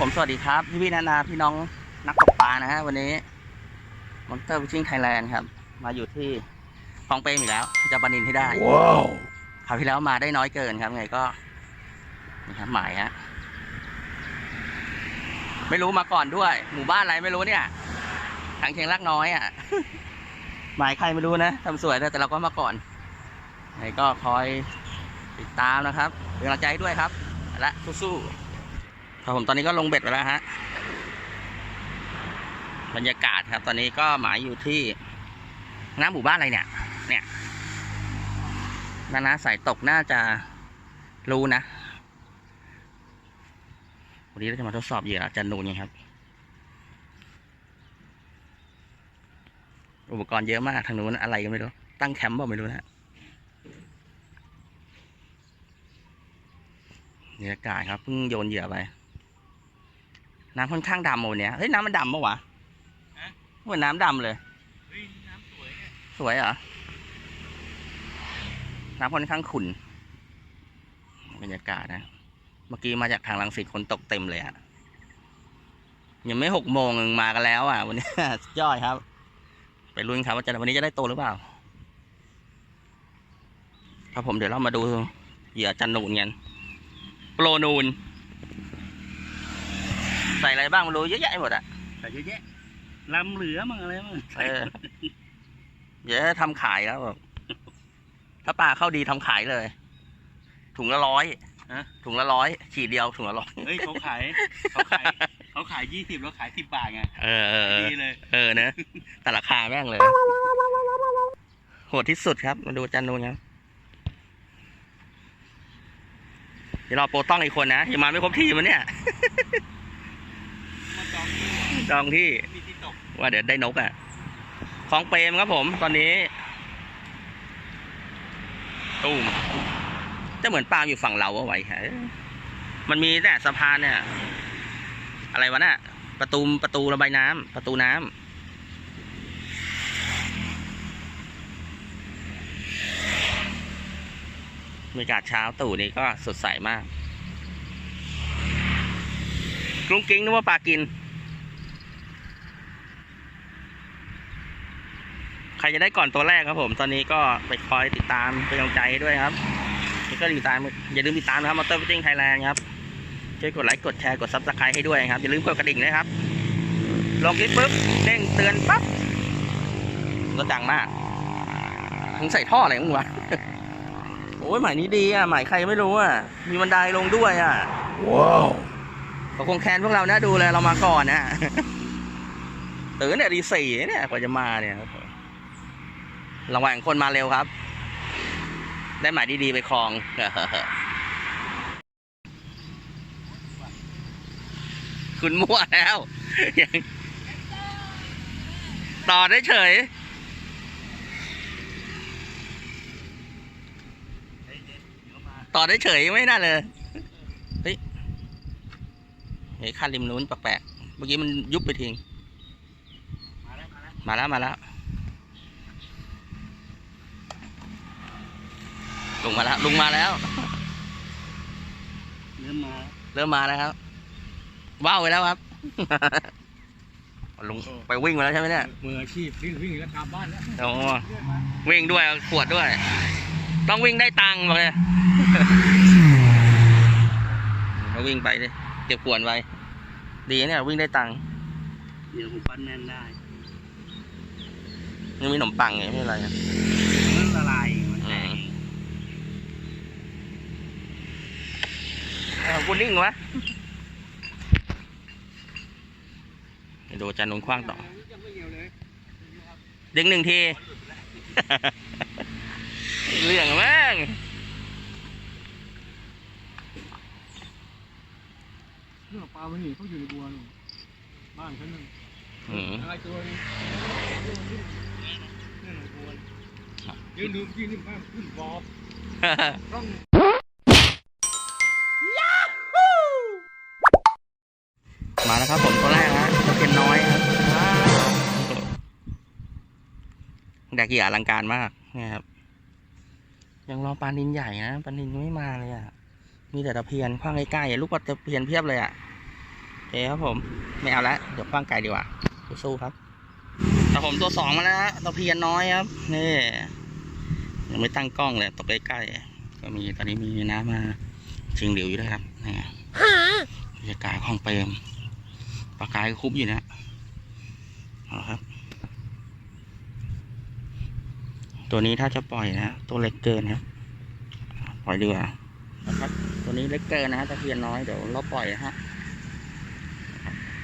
ผมสวัสดีครับ พี่พี่ๆนานาพี่น้องนักตกปลานะฮะวันนี้มอนเตอร์ฟิชชิ่งไทยแลนด์ครับ มาอยู่ที่คลองเปรมอีกแล้ว จะปลานินให้ได้ว้าวคราวที่แล้วมาได้น้อยเกินครับไงก็นี่ครับหมายฮะไม่รู้มาก่อนด้วย หมู่บ้านอะไรไม่รู้เนี่ยทางเชียงรักน้อยอะหมายใครไม่รู้นะทำสวยนะแต่เราก็มาก่อนไงก็คอยติดตามนะครับเป็นกำลังใจให้ด้วยครับและสู้ๆ ครับผมตอนนี้ก็ลงเบ็ดไปแล้วฮะบรรยากาศครับ ตอนนี้ก็หมายอยู่ที่น้ำหมู่บ้านอะไรเนี่ย เนี่ยนานาสายตกน่าจะรู้นะ วันนี้เราจะมาทดสอบเหยื่ออาจันนูนไงครับ อุปกรณ์เยอะมากทางนู้นอะไรก็ไม่รู้ ตั้งแคมป์เปล่ไม่รู้นะบรรยากาศครับเพิ่งโยนเหยื่อไป น้ำค่อนข้างดำวันเนี้ยเฮ้ยน้ำมันดำปะวะเหมือนน้ำดำเลยสวยเหรอน้ำค่อนข้างขุ่นบรรยากาศนะ เมื่อกี้มาจากทางลังสิตคนตกเต็มเลยอะยังไม่หกโมงยังมากันแล้วอะ วันนี้สุดยอดครับ ไปลุ้นครับว่าจะวันนี้จะได้โตหรือเปล่าครับผมเดี๋ยวเรามาดูเหยื่อจันนูนกันโปรนูน ใส่อะไรบ้างไม่รู้เยอะแยะหมดอะแต่เยอะแยะลำเหลือมั่งอะไรมั่งเออเดี๋ยวจะทำขายแล้วแบบถ้าปลาเข้าดีทำขายเลย ถุงละร้อยถุงละร้อยขีดเดียวถุงละร้อยเฮ้ยเขาขายเขาขายเขาขายยี่สิบแล้วขายสิบบาทไงเออเออเออดีเลย เออเนอะแต่ราคาแม่งเลยโหดที่สุดครับ มาดูจันนูนครับเดี๋ยวรอโปรต้องอีกคนนะอย่ามาไม่ครบทีมมันเนี่ยมาจอง จองที่มีที่ตกว่าเดี๋ยวได้นกอะ ของเปรมครับผมตอนนี้ตูมจะเหมือนปลาอยู่ฝั่งเราเอาไว้ฮะมันมีแต่สะพานเนี่ย อะไรวะน่ะ ประตูประตูระบายน้ำประตูน้ำบรรยากาศเช้าตู่นี้ก็สดใสมากกรุ้งกิ้งนึกว่าปลากิน ใครจะได้ก่อนตัวแรกครับผม ตอนนี้ก็ไปคอยติดตามเป็นกำลังใจให้ด้วยครับแล้วก็ติดตามอย่าลืมติดตามนะครับมอเตอร์ฟิตติ้งไทยแลนด์ครับช่วยกดไลค์กดแชร์กดซับสไครต์ให้ด้วยครับอย่าลืมกดกระดิ่งด้วยครับลงคลิปปุ๊บเด้งเตือนปั๊บรถดังมากมึงใส่ท่ออะไรของมึงวะโอ้ยหมายนี้ดีอะหมายใครไม่รู้อะมีบันไดลงด้วยอะว้าวเขาคงแค้นพวกเรานะดูเลยเรามาก่อนนะตื่นเนี่ยดีสี่เนี่ยกว่าจะมาเนี่ย ระหว่างคนมาเร็วครับ ได้หมายดีๆไปคลองคุณมั่วแล้วต่อได้เฉยต่อได้เฉยไม่น่าเลยเฮ้ยเฮ้ยคันริมนู้นแปลกๆเมื่อกี้มันยุบไปทิ้งมาแล้วมาแล้วมาแล้วมาแล้วลงมาแล้วลุงมาแล้ว เริ่มมาเริ่มมาแล้วครับว้าวไปแล้วครับ ลุงไปวิ่งมาแล้วใช่ไหมเนี่ยมืออาชีพวิ่งวิ่งแล้วกลับบ้านแล้วโอ้วิ่งด้วยเอาขวดด้วย ต้องวิ่งได้ตังค์บอกเลยมาวิ่งไปดิเก็บขวดไว้ดีนะเนี่ยวิ่งได้ตังค์เดี๋ยวผมปั้นแน่นได้ยังมีขนมปังไงไม่เป็นไรอะมันละลายมันแตก เอา กูนิ่งวะไปดูอาจารย์นนท์คว้างต่อยังไม่เหี่ยวเลยดึงหนึ่งที เรื่องแม่งเรื่องปลามันหนีเขาอยู่ในบัวนู่นบ้านฉันนั่นอืมอะไรตัวนึงนี่นในบัวยืนดูยืนนี่บ้านขึ้นบอบต้อง มาแล้วครับผมตัวแรกนะตะเพียนน้อยครับแดกเหยื่ออลังการมากเนี่ยครับ ยังรอปลานินใหญ่นะปลานินยังไม่มาเลยอะ มีแต่ตะเพียนคว้างใกล้ๆอะลูกปลาตะเพียนเพียบเลยอะโอเคครับผม ไม่เอาละเดี๋ยวคว้างไกลดีกว่าสู้ๆครับแต่ผมตัวสองมาแล้วฮะตะเพียนน้อยครับนี่ยังไม่ตั้งกล้องเลยตกใกล้ๆก็มีตอนนี้มีน้ำมาชิงเหลียวอยู่ด้วยครับนี่บรรยากาศห้องเปิม ปลากายก็คุบอยู่นะเอาละครับ ตัวนี้ถ้าจะปล่อยนะ ตัวเล็กเกินครับ ปล่อยดีกว่านะครับ ตัวนี้เล็กเกินนะตะเพียนน้อยเดี๋ยวเราปล่อยฮะ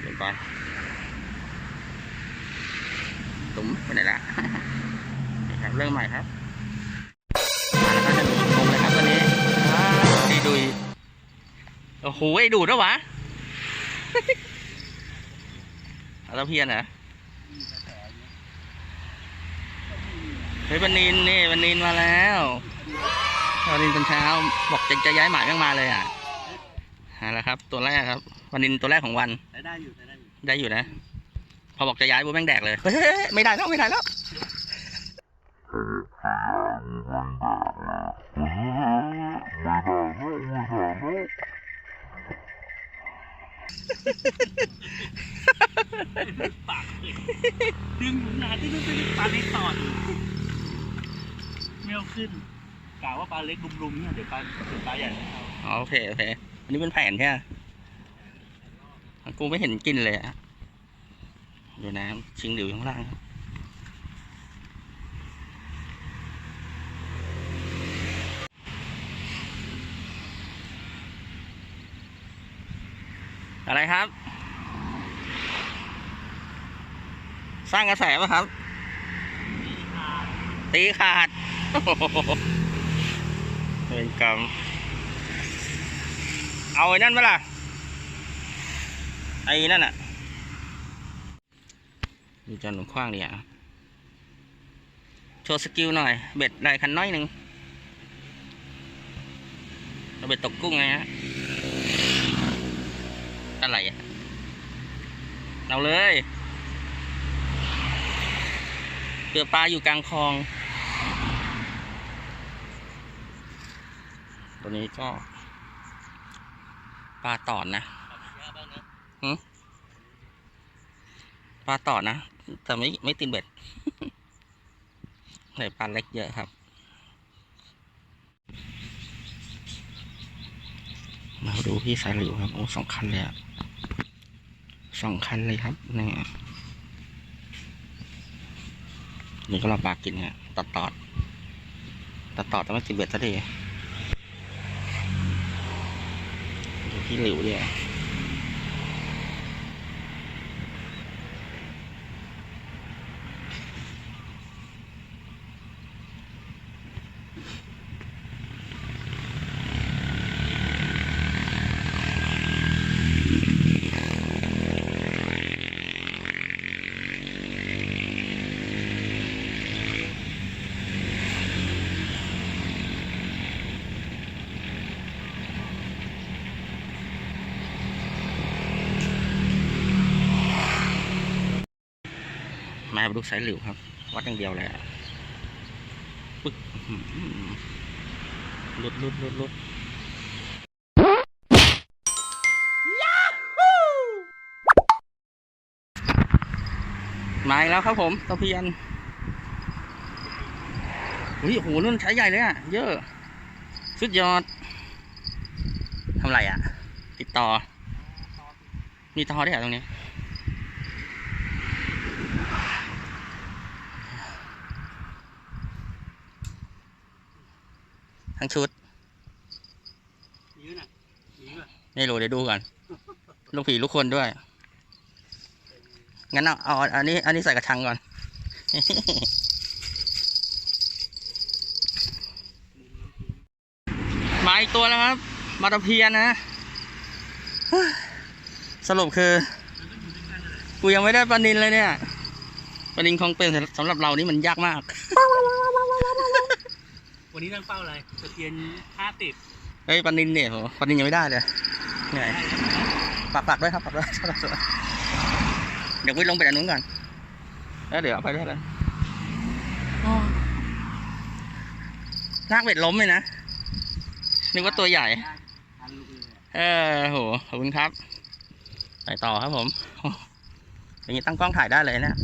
เดี๋ยวไปตุ้มไปไหนละนี่ครับเริ่มใหม่ครับมาแล้วครับจะดูงงเลยครับตัวนี้ดีดุยโอ้โหไอ้ดูดด้ววะ เอาตะเพียนเหรอเฮ้ยบันนินนี่บันนินมาแล้วบันนินตอนเช้าบอกจะจะย้ายหมายแม่งมาเลยอะเอาละครับ ตัวแรกครับบันนินตัวแรกของวันแต่ได้อยู่แต่ได้อยู่ได้อยู่นะ พอบอกจะย้ายปุ๊บแม่งแดกเลยเฮ้ยไม่ได้แล้วไม่ได้แล้วดึ งอยู่นานที่นึงปลาเล็กต่อดไม่เอาขึ้นกล่าวว่าปลาเล็กลุมๆเนี่ยเดี๋ยวปลาเดี๋ยวปลาใหญ่ไม่เอาอ๋อโอเคโอเค อันนี้เป็นแผ่นใช่ไหมกูไม่เห็นกินเลยอะดี๋ยวนะชิงเหลวอยู่ข้างล่างครับอะไรครับ สร้างกระแสป่ะครับ ตีขาดเป็นกรรมเอาไอ้นั่นไหมล่ะ ไอ้นั่นอะดูจนหนุ่มคว้างดิอะโชว์สกิลหน่อย เบ็ดได้คันน้อยหนึ่งเอาเบ็ดตกกุ้งไงฮะอะไรอะ เอาเลย เกือปลาอยู่กลางคลอง ตัวนี้ก็ ปลาตอดนะหืมปลาตอดนะ แต่ไม่ไม่ตินเบ็ดไหนปลาเล็กเยอะครับ มาดูพี่สายหลิวครับ โอ้สองคันเลยอะสองคันเลยครับนี่ นี่ก็ลำบากกินเนี่ยตัดตอดตัดตอดแต่ไม่กินเบ็ดซะดีดูที่หลิวเนี่ย มาดูสายหลิวครับ วัดอย่างเดียวเลยอะปึ๊กอื้อหือลุดลุดลุดลุดมาอีกแล้วครับผมตะเพียนอุ้ยโอ้โหนุ่นใช้ใหญ่เลยอะ เยอะ สุดยอด ทำไรอะ ติดต่อ มีต่อได้วยเหรอตรงนี้ ทั้งชุดยืนอะยืนอะไม่รู้เดี๋ยวดูก่อน ลูกผีลูกคนด้วย งั้นเอาเอาอันนี้ อันนี้ใส่กระชังก่อน มาอีกตัวแล้วครับ มาตะเพียนนะ สรุปคือ กูยังไม่ได้ปลานินเลยเนี่ยปลานินคงเป็นสำหรับเรานี่มันยากมาก วันนี้ตั้งเป้าอะไรตะเพียนห้าติดเฮ้ยปลานินเนี่ยโหปลานินยังไม่ได้เลยเหนื่อยปักปักด้วยครับปักด้วยเดี๋ยววิ่งลงไปด้านนู้นก่อนแล้วเดี๋ยวเอาไปด้วยเลยนากเบ็ดล้มเลยนะนึกว่าตัวใหญ่ทันลูกเลยเออโหขอบคุณครับไปต่อครับผมโอ้อย่างนี้ตั้งกล้องถ่ายได้เลยเนะ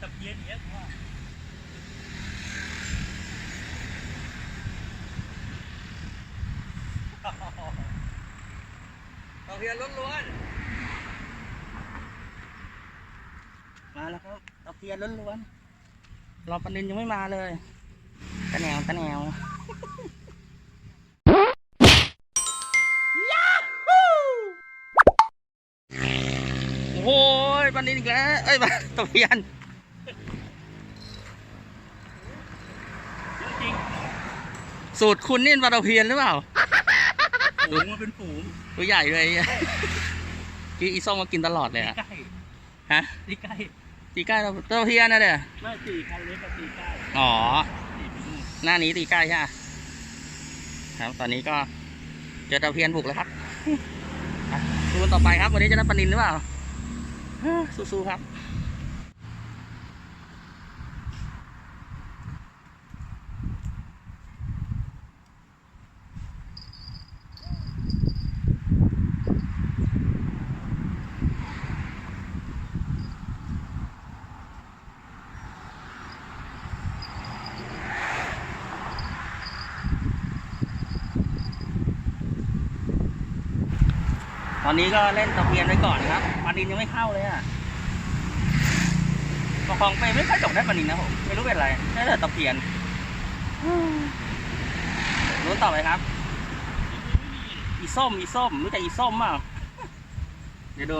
ตะเพียนเนี้ยว่าตะเพียนล้วนๆมาแล้วครับตะเพียนล้วนๆ รอปลานินยังไม่มาเลยตะแนวตะแนวโอ้ยปลานินอีกแล้วเอ้ยปลาตะเพียนจริงสูตรคุณนี่ปลาตะเพียนหรือเปล่าฝูงมันเป็นฝูงตัวใหญ่เลยที่อีส้มมากินตลอดเลยอะใกล้ฮะที่ใกล้ ตีใกล้ตะตะเพียนนะเด้อไม่สี่คันเล็กกับสี่ใกล้อ๋อสี่ไปนู่นหน้านี้ตีใกล้ใช่ไหมครับ ตอนนี้ก็เจอตะเพียนบุกแล้วครับอะดูกันต่อไปครับวันนี้จะได้ปลานินหรือเปล่าเฮ้อสู้ๆครับ อนนี้ก็เล่นตะเพียนไว้ก่อนครับปลานินยังไม่เข้าเลยอะประคองไปไม่ค่อยจบได้ปลานินนะผมไม่รู้เป็นอะไรได้แต่ตะเพียนลุ้นต่อไปครับ อีส้มอีส้มรู้จักอีส้มเปล่าเดี๋ยวดู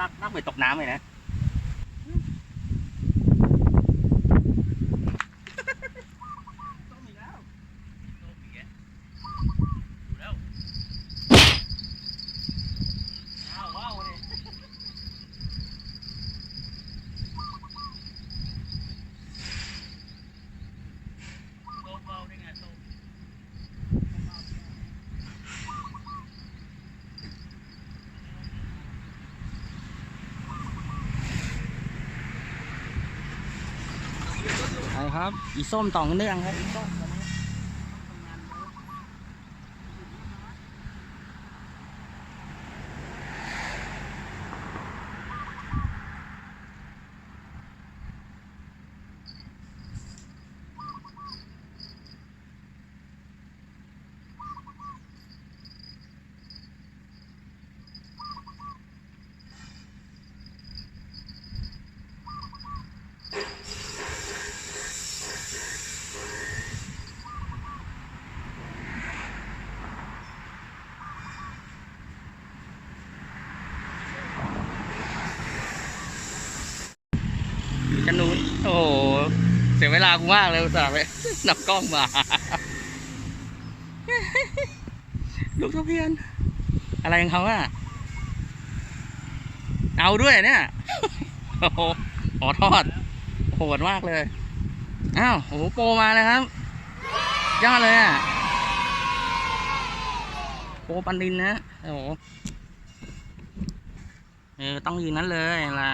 ลักลักไปตกน้ำเลยนะ ต้องมีแล้วโลกอย่างเงี้ยดูแล้วอ้าวว้าวเลยโลกว้าวได้ไงโลก ไป ครับ อีส้มต่อเนื่องครับ อีส้มตอนนี้อยู่จันนูนโอ้โห เสียเวลากูมากเลยสาไปนำกล้องมาลูกตะเพียน อะไรของเขาอะเอาด้วยเนี่ย โอ้โหขอทอดโหดมากเลย อ้าวโอ้โหโปมาเลยครับยอดเลยอะโปปันดินนะ โอ้โหเออต้องยืนนั้นเลยล่ะ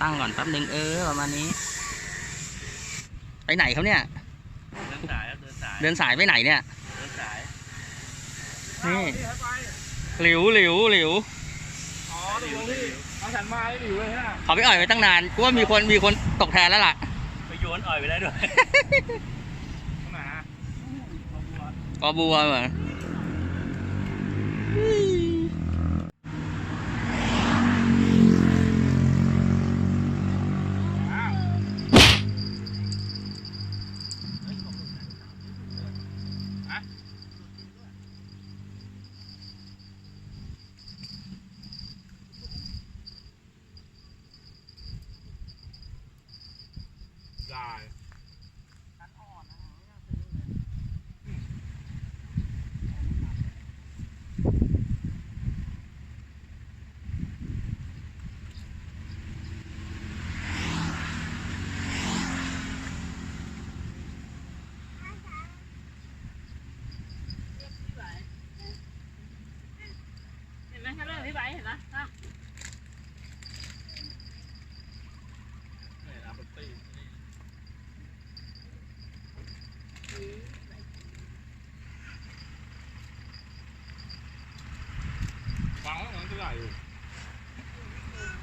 ตั้งก่อนแป๊บหนึ่งเออ ประมาณนี้ ไปไหนครับเนี่ย เดินสายครับเดินสายเดินสายไปไหนเนี่ย เดินสายนี่ไปหลิวหลิวหลิวอ๋อตกลงที่เอาฉันมาได้อยู่เลยนะเขาไปอ่อยไว้ตั้งนานกูว่ามีคนมีคนตกแทนแล้วล่ะไปโยนอ่อยไปได้ด้วยตรงไหนอะกอบัวเหรออ้าวฮะได้ เห็นไหมครับเรื่องพี่ไบร์ทเห็นไหมอะ เนี่ยนะมันตีนี่ฟัง แล้วมันจะได้อยู่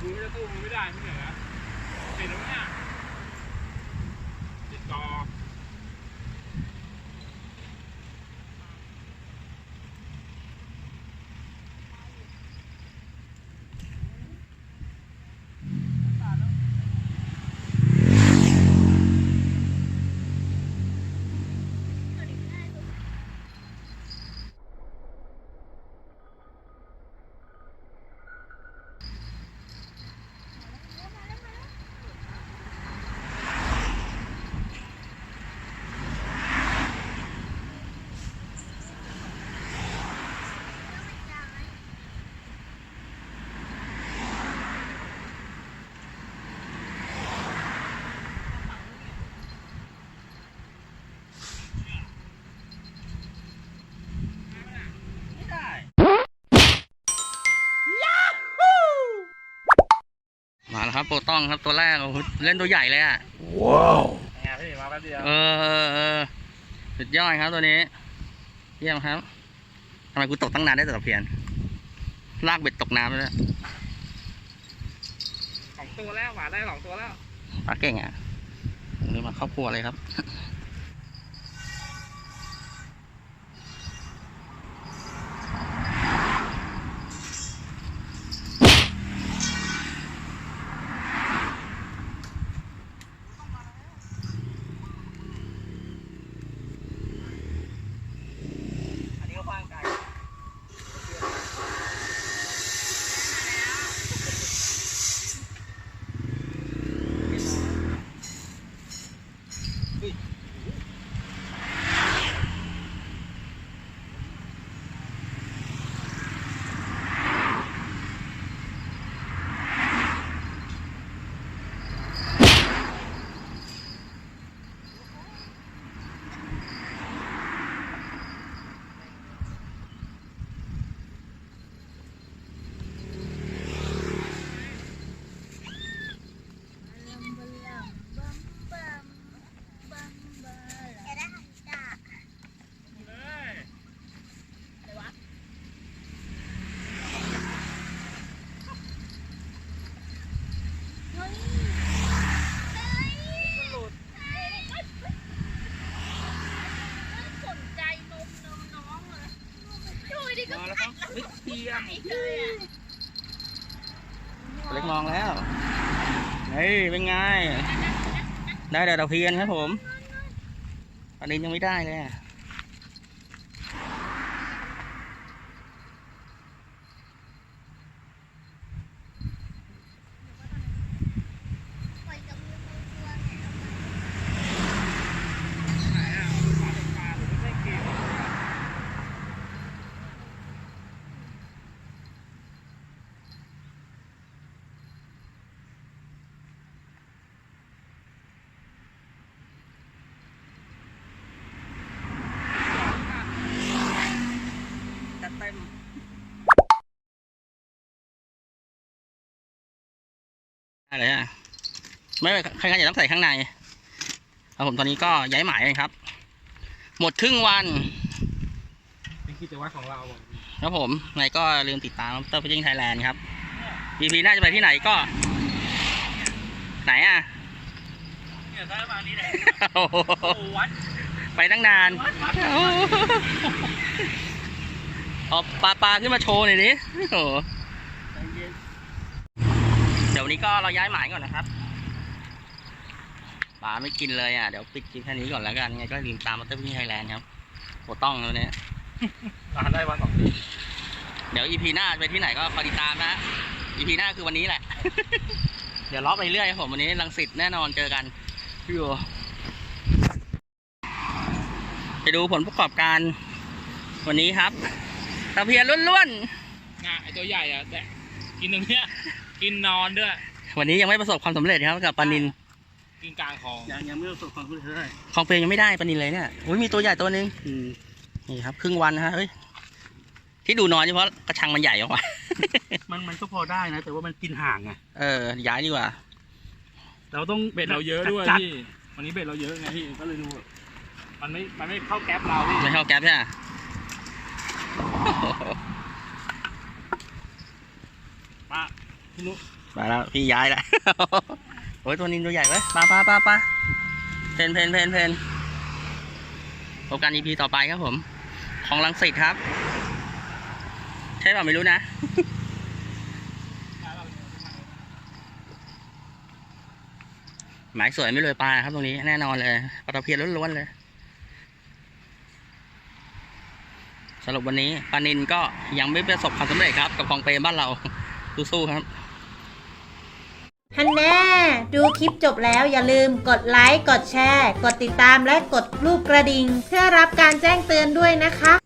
ดูไม่ได้ตู้มันไม่ได้ไม่เหนื่อยนะติดแล้วเนี่ยติดต่อ ไม่ได้มาแล้ว ครับโปรต้องครับตัวแรกโอ้โหเล่นตัวใหญ่เลยอะไงพี่มาแป๊บเดียวเออเออเออสุดยอดครับตัวนี้ เยี่ยมครับทำไมกูตกตั้งนานได้แต่ตะเพียนลากเบ็ดตกน้ำเลยสองตัวแล้วหมาได้สองตัวแล้วปลาเก่งอะนี่มาครอบครัวเลยครับ อันนี้ก็ควางไกล สนใจนมนมน้องเลยช่วยดิก็ มาแล้วครับเฮ้ย เล็กมองแล้วเฮ้ยเป็นไง ได้แต่ตะเพียนครับผมอันนี้ยังไม่ได้เลยอะ ปล่อยกับมือมือตัวเนี่ย ไหนอะปลาตกปลาหรือไม่ใช่เกมจัดเต็ม อะไรอะไม่ไม่ใครๆอย่าต้องใส่ข้างในครับผมตอนนี้ก็ย้ายหมายกันครับ หมดครึ่งวันเป็นกิจวัตรของเราอะครับผมไงก็ลืมติดตามเตอร์ฟิชชิ่งไทยแลนด์ครับ EP หน่าจะไปที่ไหนก็ ไหนอะเนี่ยถ้ามานี่แหละโอ้โหโอ้วัดไปตั้งนานวัดวัดโอ้โหเอาปลาปลาขึ้นมาโชว์หน่อยดิโอ้โห ใจเย็น เดี๋ยววั นนี้ก็เราย้ายหมายก่อนนะครับปลาไม่กินเลยอะ เดี๋ยวปิดคลิปแค่นี้ก่อนแล้วกัน ไงก็ลืมตามมาเตอร์ฟิชชิ่งไทยแลนด์ครับโหต้องแล้วเนี่ยทานได้วันสองทีเดี๋ยว EP หน้าจะไปที่ไหนก็คอยติดตามนะ EP หน้าคือวันนี้แหละ เดี๋ยวล็อกไปเรื่อยครับผมวันนี้ลังสิตแน่นอนเจอกันพี่โอไปดูผลประกอบการวันนี้ครับตะเพียนล้วนงาไอตัวใหญ่อะแต่ กินตรงเนี้ยกินนอนด้วยๆวันนี้ยังไม่ประสบความสำเร็จครับกับปลานินกินกลางคลองยังยังไม่ประสบความสำเร็จเท่าไหร่ของเปรย์ยังไม่ได้ปลานินเลยเนี่ยอุ้ยมีตัวใหญ่ตัวหนึงนี่ครับ ครึ่งวันนะฮะเฮ้ยที่ดูน้อยเฉพาะกระชังมันใหญ่ออกมามันมันก็พอได้นะ แต่ว่ามันกินห่างไงเออย้ายดีกว่า เราต้องเบ็ดเราเยอะด้วยจัพี่วันนี้เบ็ดเราเยอะไงพี่ก็เลยดูแบบมันไม่มันไม่เข้าแก๊ปเราพี่ไม่เข้าแก๊ปใช่ไหม มาพี่นุ๊กมาแล้วพี่ย้ายแล้ว โอ้ยตัวนินตัวใหญ่เว้ยปลาปลาปลาปลาเพนเพนเพนเพนพบกัน EP ต่อไปครับผม ของลังสิตครับ ใช่เปล่าไม่รู้นะหมายสวยไม่เลยปลาครับตรงนี้แน่นอนเลยปลาตะเพียนล้วนๆเลยสรุปวันนี้ปลานินก็ยังไม่ประสบความสำเร็จครับ กับของเปรมบ้านเรา สู้ๆครับฮันแน่ดูคลิปจบแล้วอย่าลืมกดไลค์ กดแชร์ กดติดตามและกดรูปกระดิ่ง เพื่อรับการแจ้งเตือนด้วยนะคะ